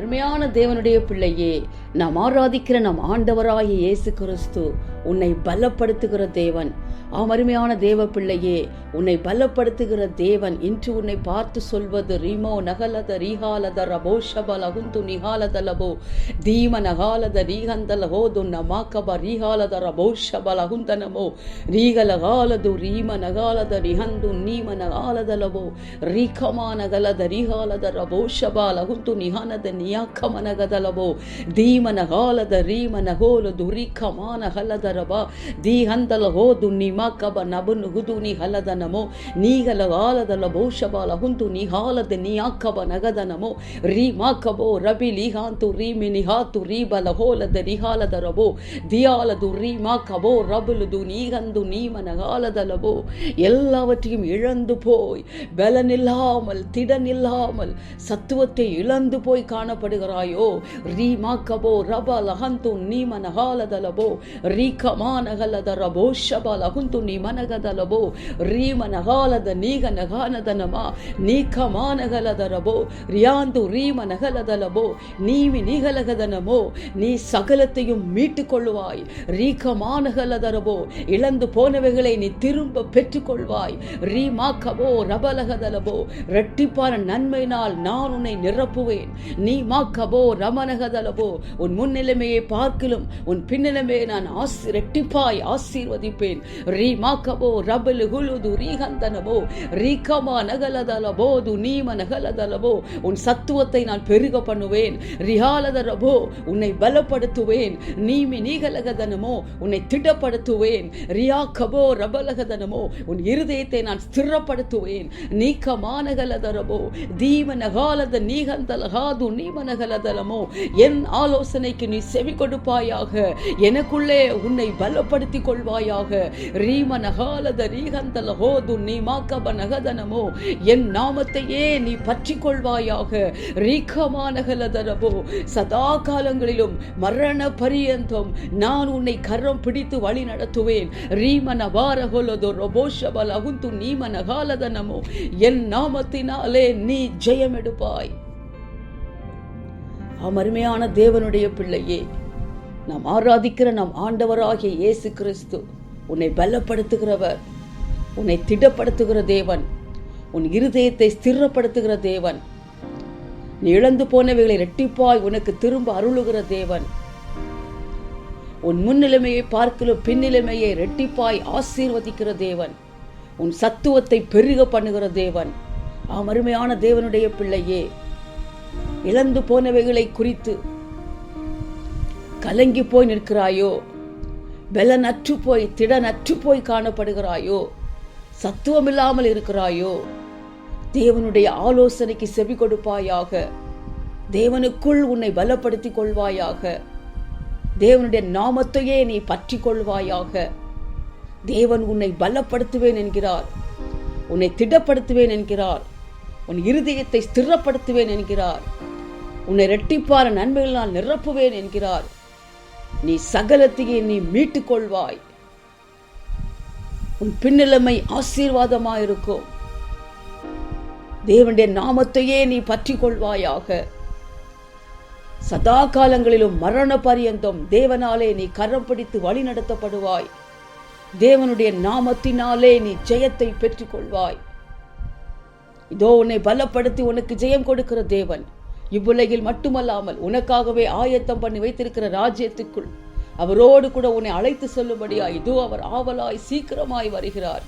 அருமையான தேவனுடைய பிள்ளையே நாம் ஆராதிக்கிற நம் ஆண்டவராகிய இயேசு கிறிஸ்து உன்னை பலப்படுத்துகிற தேவன். ஆம் அருமையான தேவ பிள்ளையே உன்னை பலப்படுத்துகிற தேவன். இன்று உன்னை பார்த்து சொல்வது ரீமோ நகலத ரீஹாலத ரபோஷப லகுந்து நிகாலத லபோ தீம நகாலத ரீஹந்தல ஹோ துன்ன மாக்கப ரீஹாலத ரபோஷப லகுந்தனமோ ரீகலகாலது ரீம நகாலத ரிஹந்து நீம நகாலத லபோ ரீகமா நகலத ரீஹாலத ரபோஷப லகுந்து நிகானத நியாக்கம நகதலபோ தீம நகாலத ரீம நகோலது ரீகமா நகலத ಹಲದ ರಬ ದೀ ಹಂದಲ ಹೋದು ನಿಮಾಕಬ ನಬನು ಹುದು ನಿ ಹಲದ ನಮೋ ನೀಗಲ ಹಾಲದ ಲಬೋ ಶಬಾಲ ಹುಂತು ನಿ ಹಾಲದ ನಿಯಾಕಬ ನಗದ ನಮೋ ರೀ ಮಾಕಬೋ ರಬಿ ಲಿಹಾಂತು ರೀಮಿ ನಿಹಾತು ರೀಬಲ ಹೋಲದ ರಿಹಾಲದ ರಬೋ ದಿಯಾಲದು ರೀ ಮಾಕಬೋ ரபுலுது நீகந்து நீமன காலதலவோ எல்லாவற்றையும் இழந்து போய் பலனில்லாமல் திடனில்லாமல் சத்துவத்தை இழந்து போய் காணப்படுகிறாயோ ரீமாக்கபோ ரப லஹந்து நீமன காலதலபோ ரீகமானகலத ரபோ ஷப லகுந்து நிமனகதலபோ ரீமனகாலத நீக நகானதனமா நீக்கமானகலத ரபோ ரியாந்து ரீம ரீமனகலதலபோ நீவி நீகலகதனமோ நீ சகலத்தையும் மீட்டுக் கொள்ளுவாய் ரீகமானகலதரபோ இழந்து போனவைகளை நீ திரும்ப பெற்றுக்கொள்வாய் ரீமாக்கபோ ரபலகதலபோ ரெட்டிப்பான நன்மையினால் நான் உன்னை நிரப்புவேன் நீ மாக்கபோ ரமனகதலபோ உன் முன்னிலைமையை பார்க்கிலும் உன் பின்னிலைமையை நான் ஆசி இரட்டிப்பாய் ஆசீர்வதிப்பேன். ரீமாக்கபோ ரபலு குலுது ரீகந்தனபோ ரீகமா நகலதலபோது நீம நகலதலபோ உன் சத்துவத்தை நான் பெருக பண்ணுவேன். ரிஹாலதரபோ உன்னை பலப்படுத்துவேன். நீமி நீகலகதனமோ உன்னை திடப்படுத்துவேன். ரியா கபோ ரபலகதனமோ உன் இருதயத்தை நான் ஸ்திரப்படுத்துவேன். நீக்கமானகலதரபோ தீமனகாலத நீகந்தலகாது நீமனகலதலமோ என் ஆலோசனைக்கு நீ செவி கொடுப்பாயாக எனக்குள்ளே உன்னை பலப்படுத்திக் கொள்வாயாக. ரீமனகாலத ரீகந்தலகோது நீ மாக்கப நகதனமோ. என் நாமத்தையே நீ பற்றி கொள்வாயாக. ரீகமானகலதனமோ சதா காலங்களிலும் மரண பரியந்தம் நான் உன்னை கரம் பிடித்து வழி நடத்துவேன். ரீம வாரகொலதோ ரொபோஷபல் அகுந்து நீமன காலதனமோ என் நாமத்தினாலே நீ ஜெயம் எடுப்பாய் அமருமையான தேவனுடைய பிள்ளையே நாம் ஆராதிக்கிற நம் ஆண்டவராகிய இயேசு கிறிஸ்து உன்னை பலப்படுத்துகிறவர். உன்னை திடப்படுத்துகிற தேவன். உன் இருதயத்தை ஸ்திரப்படுத்துகிற தேவன். நீ இழந்து போனவைகளை ரெட்டிப்பாய் உனக்கு திரும்ப அருளுகிற தேவன். உன் முன்னிலைமையை பார்க்கலும் பின்னிலைமையை ரெட்டிப்பாய் ஆசீர்வதிக்கிற தேவன். உன் சத்துவத்தை பெருக பண்ணுகிற தேவன். ஆம் அருமையான தேவனுடைய பிள்ளையே இழந்து போனவைகளை குறித்து கலங்கி போய் நிற்கிறாயோ? பலனற்று போய் திடனற்று போய் காணப்படுகிறாயோ? சத்துவமில்லாமல் இருக்கிறாயோ? தேவனுடைய ஆலோசனைக்கு செவி கொடுப்பாயாக. தேவனுக்குள் உன்னை பலப்படுத்திக் கொள்வாயாக. தேவனுடைய நாமத்தையே நீ பற்றி கொள்வாயாக. தேவன் உன்னை பலப்படுத்துவேன் என்கிறார். உன்னை திடப்படுத்துவேன் என்கிறார். உன் இருதயத்தை ஸ்திரப்படுத்துவேன் என்கிறார். உன்னை ரெட்டிப்பார நன்மைகளால் நிரப்புவேன் என்கிறார். நீ சகலத்தையே நீ மீட்டுக் கொள்வாய் உன் பின்னிலைமை ஆசீர்வாதமாயிருக்கும். தேவனுடைய நாமத்தையே நீ பற்றி கொள்வாயாக சதா காலங்களிலும் மரண பரியந்தம் தேவனாலே நீ கரம் பிடித்து வழி நடத்தப்படுவாய். தேவனுடைய நாமத்தினாலே நீ ஜெயத்தை பெற்றுக்கொள்வாய். இதோ உன்னை பலப்படுத்தி உனக்கு ஜெயம் கொடுக்கிற தேவன். இவ்வுலகில் மட்டுமல்லாமல் உனக்காகவே ஆயத்தம் பண்ணி வைத்திருக்கிற ராஜ்யத்துக்குள் அவரோடு கூட உன்னை அழைத்து செல்லும்படியாய் இதோ அவர் ஆவலாய் சீக்கிரமாய் வருகிறார்.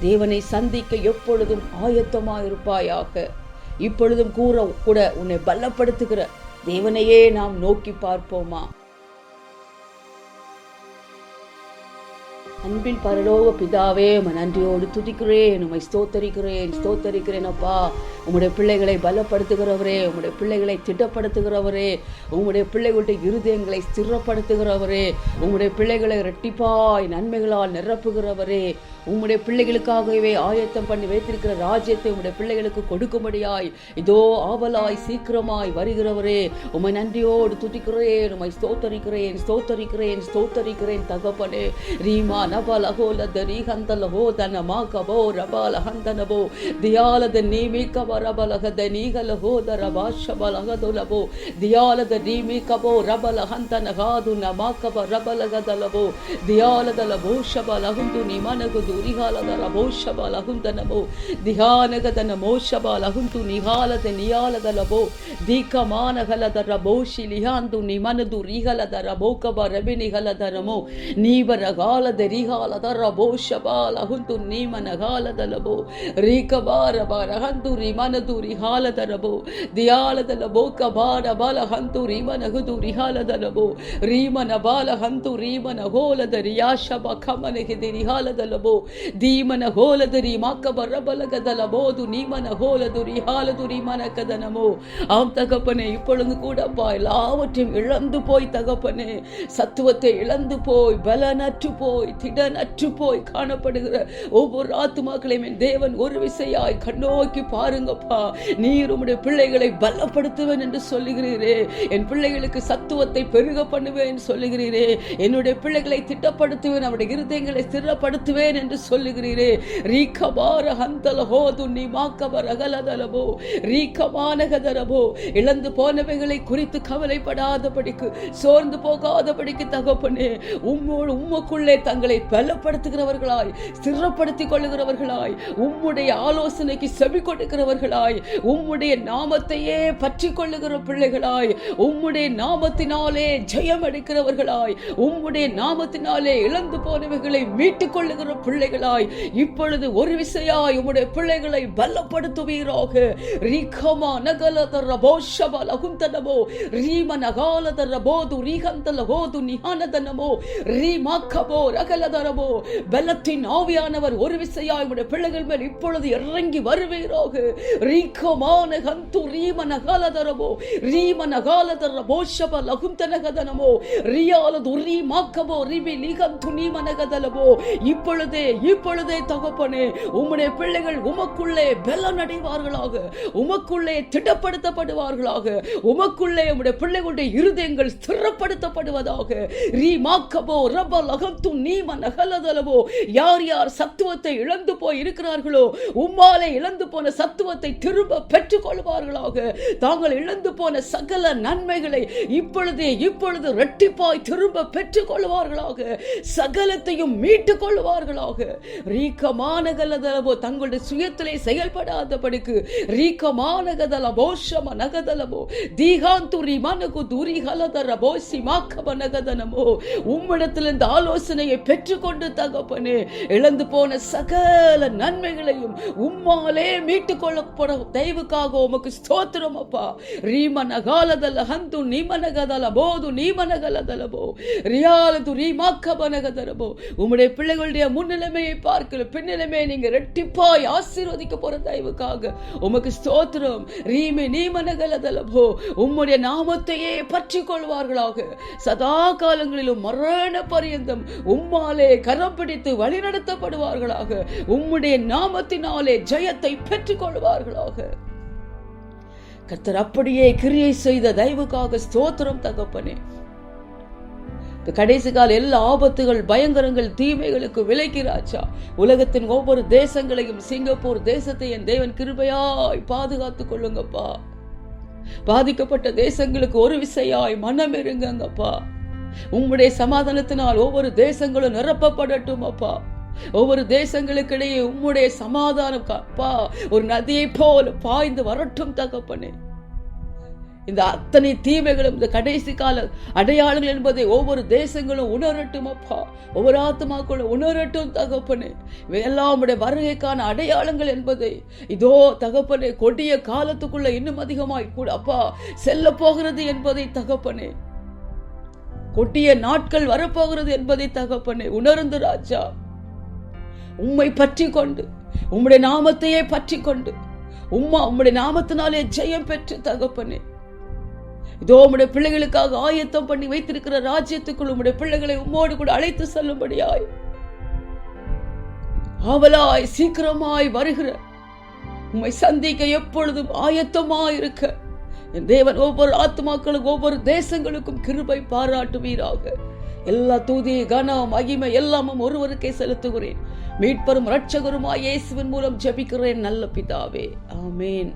தேவனை சந்திக்க எப்பொழுதும் ஆயத்தமாயிருப்பாயாக. இப்பொழுதும் கூற கூட உன்னை பலப்படுத்துகிற தேவனையே நாம் நோக்கி பார்ப்போமா? அன்பின் பரலோக பிதாவே உம்மை நன்றியோடு துதிக்கிறேன் உமை ஸ்தோத்தரிக்கிறேன் ஸ்தோத்தரிக்கிறேன் அப்பா. உம்முடைய பிள்ளைகளை பலப்படுத்துகிறவரே உம்முடைய பிள்ளைகளை திட்டப்படுத்துகிறவரே உம்முடைய பிள்ளைகளுடைய இருதயங்களை ஸ்திரப்படுத்துகிறவரே உம்முடைய பிள்ளைகளை இரட்டிப்பாய் நன்மைகளால் நிரப்புகிறவரே உம்முடைய பிள்ளைகளுக்காகவே ஆயத்தம் பண்ணி வைத்திருக்கிற ராஜ்யத்தை உம்முடைய பிள்ளைகளுக்கு கொடுக்கும்படியாய். இதோ ஆவலாய் சீக்கிரமாய் வருகிறவரே உம்மை நன்றியோடு துதிக்கிறேன் உம்மை ஸ்தோத்தரிக்கிறேன் ஸ்தோத்தரிக்கிறேன் ஸ்தோத்தரிக்கிறேன் தகப்பனே. ரீமா நபல ஹோல தரி ஹந்தல ஹோ தன மா கபோ ரபால ஹந்தனபோ தியாலத நீமி கப ரபலகத நீகல ஹோ த ரபாஷபலகதுலபோ தியாலத நீமி கபோ ரபல ஹந்தன ஹாது நமா கப ಲಾಹುಂದು ಉರಿಹಾಲದ ಲಭೋಷಬ ಲಹುಂದ ನಮೋ ದಿಹಾನಗದ ನಮೋಷಬ ಲಹುಂದು ನಿಹಾಲದ ನಿಯಾಲದ ಲಭೋ ದೀಕಮಾನಗಲದ ರಭೋಷಿ ಲಿಹಾಂದು ನಿಮನದು ರಿಹಲದ ರಭೋಕಬ ರಬಿ ನಿಹಲದ ನಮೋ ನೀವರಗಾಲದ ರಿಹಾಲದ ರಭೋಷಬ ಲಹುಂದು ನೀಮನಗಾಲದ ಲಭೋ ರೀಕಬಾರಬ ರಹಂದು ರಿಮನದು ರಿಹಾಲದ ರಭೋ ದಿಯಾಲದ ಲಭೋಕ ಬಾರ ಬಲ ಹಂತು ರಿಮನಗದು ರಿಹಾಲದ ಲಭೋ ರೀಮನ ಬಾಲ ಹಂತು ರೀಮನ ಹೋಲದ ರಿಯಾಶಬ ಕಮನಗಿದೆ ರಿಹಾಲದ ಲಭೋ ದೀಮನ ಹೋಲದ ರಿ ಮಾಕಬ ರಬಲಗದಲಬೋದು ನೀಮನ ಹೋಲದು ரிஹாலது ரிமன கதனமோ ஆம் தகப்பனே இப்பொழுது கூடப்பா எல்லாவற்றையும் இழந்து போய் தகப்பனே சத்துவத்தை இழந்து போய் பலனற்று போய் திடனற்று போய் காணப்படுகிற ஒவ்வொரு ஆத்துமாக்களையும் என் தேவன் ஒரு விசையாய் கண்ணோக்கி பாருங்கப்பா நீர் உம்முடைய பிள்ளைகளை பலப்படுத்துவேன் என்று சொல்லுகிறீரே என் பிள்ளைகளுக்கு சத்துவத்தை பெருக பண்ணுவேன் சொல்லுகிறீரே என்னுடைய பிள்ளைகளை திட்டப்படுத்துவேன் அவருடைய இருதயங்களை ஸ்திரப்படுத்துவேன் என்று சொல்லுகிறீரே. ரீக்கபார ஹந்தல ஹோது நீ மாக்கபர் அகலதலபோ. ரீக்கமானகதரபோ இழந்து போனவைகளை குறித்து கவலைப்படாதபடிக்கு சோர்ந்து போகாதபடிக்கு தகப்பனே உம்மோடு உம்மக்குள்ளே தங்களை பலப்படுத்துகிறவர்களாய் ஸ்திரப்படுத்திக் கொள்ளுகிறவர்களாய் உம்முடைய ஆலோசனைக்கு செவி கொடுக்கிறவர்களாய் உம்முடைய நாமத்தையே பற்றி கொள்ளுகிற பிள்ளைகளாய் உம்முடைய நாமத்தினாலே ஜெயம் அடிக்கிறவர்களாய் உம்முடைய நாமத்தினாலே இழந்து போனவைகளை மீட்டுக் கொள்ளுகிற பிள்ளைகளாய் இப்பொழுது ஒரு விசையாய் உம்முடைய பிள்ளைகளை பலப்படுத்துவீராக. ரீகமா நகலதர போஷப லகுந்தனமோ ரீம நகாலதர போது ரீகந்தல போது நிகானதனமோ ரீமாக்கபோ ரகலதரமோ. பலத்தின் ஆவியானவர் ஒரு விசையாய் உம்முடைய பிள்ளைகள் மேல் இப்பொழுது இறங்கி வருவீராக. ரீகமான கந்து ரீம நகாலதரமோ ரீம நகாலதர போஷப லகுந்தனகதனமோ ரியாலது ரீமாக்கபோ ரிபி லிகந்து நீமனகதலமோ இப்பொழுதே இப்பொழுதே தகப்பனே உம்முடைய பிள்ளைகள் உமக்குள்ளே பலன் அடைவார்களாக உமக்குள்ளே திடப்படுத்தப்படுவார்களாக உமக்குள்ளே உம்முடைய பிள்ளைகளுடைய இருதயங்கள் ஸ்திரப்படுத்தப்படுவதாக. ரீமாக்கபோ ரப லகத்து நீம நகலதலவோ யார் யார் சத்துவத்தை இழந்து போய் இருக்கிறார்களோ உம்மாலே இழந்து போன சத்துவத்தை திரும்ப பெற்றுக் கொள்வார்களாக தாங்கள் இழந்து போன சகல நன்மைகளை இப்பொழுதே இப்பொழுது ரெட்டிப்பாய் திரும்ப பெற்றுக் கொள்வார்களாக சகலத்தையும் மீட்டுக் கொள்வார்களாக செய்வீராக ரீக்கமான தங்களுடைய சுயத்திலே செயல்படாதபடிக்கு ரீக்கமான கதலபோ ஷம நகதலபோ தீகாந்துரி மனகு துரி கலதரபோ சிமாக்கம நகதனமோ இந்த ஆலோசனையை பெற்றுக்கொண்டு தகப்பனே இழந்து போன சகல நன்மைகளையும் உம்மாலே மீட்டு கொள்ளப்பட தயவுக்காக உமக்கு ஸ்தோத்திரம் அப்பா. ரீமன காலதல ஹந்து நீமனகதல போது நீமனகலதலபோ. ரியாலது ரீமாக்கபனகதலபோ. உம்முடைய பிள்ளைகளுடைய முன்னிலை முன்னிலைமையை பார்க்கல. பின்னிலைமையை நீங்க ரெட்டிப்பாய் ஆசீர்வதிக்க போற தயவுக்காக உமக்கு ஸ்தோத்திரம். ரீமே நீமனகலதலபோ உம்முடைய நாமத்தையே பற்றி கொள்வார்களாக சதா காலங்களிலும் மரண பரியந்தம் உம்மாலே கரம் பிடித்து வழிநடத்தப்படுவார்களாக. உம்முடைய நாமத்தினாலே ஜெயத்தை பெற்றுக் கொள்வார்களாக கர்த்தர் அப்படியே கிரியை செய்த தயவுக்காக ஸ்தோத்திரம் தகப்பனே. இந்த கடைசி கால எல்லா ஆபத்துகள் பயங்கரங்கள் தீமைகளுக்கு விலைக்கிறாச்சா உலகத்தின் ஒவ்வொரு தேசங்களையும் சிங்கப்பூர் தேசத்தை என் தேவன் கிருபையாய் பாதுகாத்துக் கொள்ளுங்கப்பா. பாதிக்கப்பட்ட தேசங்களுக்கு ஒரு விசையாய் மனம் இருங்கப்பா உம்முடைய சமாதானத்தினால் ஒவ்வொரு தேசங்களும் நிரப்பப்படட்டும் அப்பா ஒவ்வொரு தேசங்களுக்கிடையே உம்முடைய சமாதானம் அப்பா ஒரு நதியை போல பாய்ந்து வரட்டும் தகப்பனே. இந்த அத்தனை தீமைகளும் இந்த கடைசி கால அடையாளங்கள் என்பதை ஒவ்வொரு தேசங்களும் உணரட்டும் அப்பா. ஒவ்வொரு ஆத்மாக்களும் உணரட்டும் தகப்பனே. இவையெல்லாம் உடைய வருகைக்கான அடையாளங்கள் என்பதை. இதோ தகப்பனே கொடிய காலத்துக்குள்ள இன்னும் அதிகமாய் கூட அப்பா. செல்ல போகிறது என்பதை தகப்பனே. கொடிய நாட்கள் வரப்போகிறது என்பதை தகப்பனே. உணர்ந்து ராஜா. உம்மை பற்றி கொண்டு உம்முடைய நாமத்தையே பற்றி கொண்டு உம்மா உம்முடைய நாமத்தினாலே ஜெயம் பெற்று தகப்பனே. இதோ உம்முடைய பிள்ளைகளுக்காக ஆயத்தம் பண்ணி வைத்திருக்கிற ராஜ்யத்துக்குள் உம்முடைய பிள்ளைகளை உம்மோடு கூட அழைத்து செல்லும்படியாய். ஆவலாய் சீக்கிரமாய் வருகிற உம்மை சந்திக்க எப்பொழுதும் ஆயத்தமாய் இருக்க என் தேவன் ஒவ்வொரு ஆத்மாக்களுக்கும் ஒவ்வொரு தேசங்களுக்கும் கிருபை பாராட்டுவீராக. எல்லா தூதி கன மகிமை எல்லாமும் ஒருவருக்கே செலுத்துகிறேன். மீட்பரும் இரட்சகருமாய் இயேசுவின் மூலம் ஜெபிக்கிறேன் நல்ல பிதாவே. ஆமேன்.